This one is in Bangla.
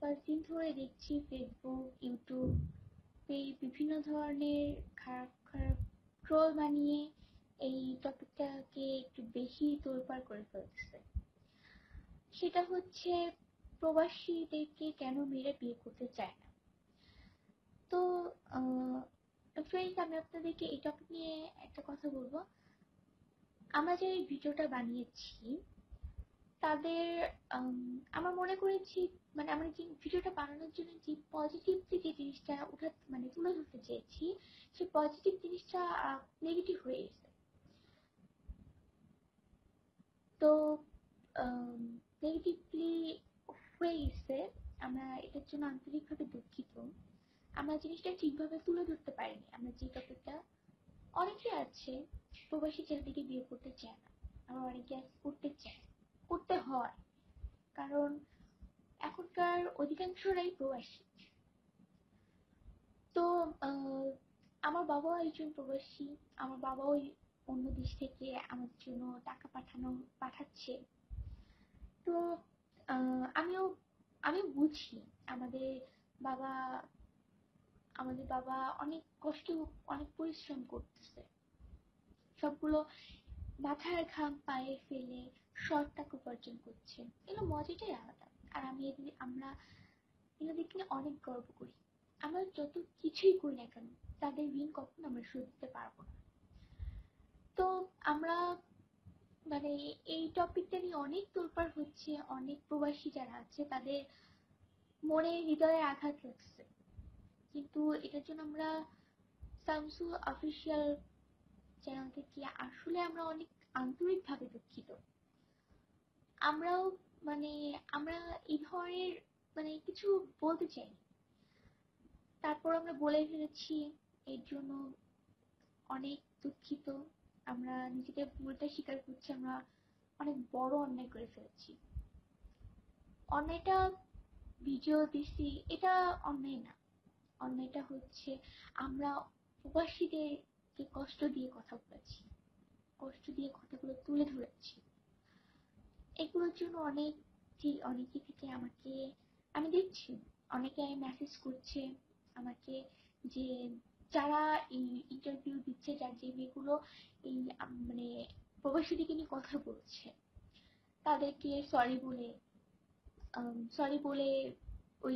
কয়েকদিন ধরে দেখছি ফেসবুক ইউটিউব এই বিভিন্ন ধরনের খারাপ খারাপ ট্রোল বানিয়ে এই টপিকটাকে একটু বেশি তোলপাড় করে ফেলতেছে। সেটা হচ্ছে প্রবাসীদেরকে কেন মেয়েরা বিয়ে করতে চায় না? তো ফ্রেন্ডস আমি আপনাদেরকে এই টপিক নিয়ে একটা কথা বলব। আমরা যে এই ভিডিওটা বানিয়েছি তাদের আমরা মনে করেছি মানে আমরা যে ভিডিওটা বানানোর জন্য যে পজিটিভ যে জিনিসটা ওঠা মানে তুলে ধরতে চেয়েছি সেই পজিটিভ জিনিসটা নেগেটিভ হয়ে গেছে। তো নেগেটিভলি হয়ে গেছে, আমরা এটার জন্য আন্তরিকভাবে দুঃখিত। আমরা জিনিসটা ঠিকভাবে তুলে ধরতে পারিনি। আমরা যে টপিকটা অনেকে আছে, প্রবাসী ছেলেটিকে বিয়ে করতে চায় না, আবার অনেকে করতে চায় করতে হয়। কারণ এখনকার অধিকাংশরাই প্রবাসী। তো আমার বাবাও একজন প্রবাসী। আমার বাবাও অন্য দেশ থেকে আমার জন্য টাকা পাঠানো, পাঠাচ্ছে। তো আমিও, আমি বুঝি আমাদের বাবা আমাদের বাবা অনেক কষ্ট, অনেক পরিশ্রম করতেছে। সবগুলো মাথার ঘাম পায়ে ফেলে শর্ট টাকা উপার্জন করছে। এগুলো মজাটাই আলাদা। আর আমি এদিকে আমরা এনাদের নিয়ে অনেক গর্ব করি। আমরা যত কিছুই করি না কেন, তাদের ঋণ কখনো আমরা শোধ দিতে পারব না। তো আমরা মানে এই টপিকটা নিয়ে অনেক তোলপাড় হচ্ছে, অনেক প্রবাসী যারা আছে, তাদের মনে হৃদয়ে আঘাত লাগছে। কিন্তু এটার জন্য আমরা সামসু অফিসিয়াল চ্যানেল থেকে আসলে আমরা অনেক আন্তরিকভাবে দুঃখিত? আমরাও মানে আমরা এই ধরনের মানে কিছু বলতে চাই তারপর আমরা বলে ফেলেছি, এর জন্য অনেক দুঃখিত। আমরা নিজেদের ভুলটা স্বীকার করছি, আমরা অনেক বড় অন্যায় করে ফেলেছি। অন্যায়টা ভিডিও দিছি, এটা অন্যায় না। অন্যায়টা হচ্ছে আমরা প্রবাসীদেরকে কষ্ট দিয়ে কথা বলেছি, কষ্ট দিয়ে কথাগুলো তুলে ধরেছি। এগুলোর জন্য অনেক অনেকে থেকে আমাকে, আমি দেখছি, অনেকে মেসেজ করছে আমাকে যে, যারা এই ইন্টারভিউ দিচ্ছে, যার যে মেয়েগুলো এই মানে প্রবাসী দিকে নিয়ে কথা বলছে, তাদেরকে সরি বলে সরি বলে ওই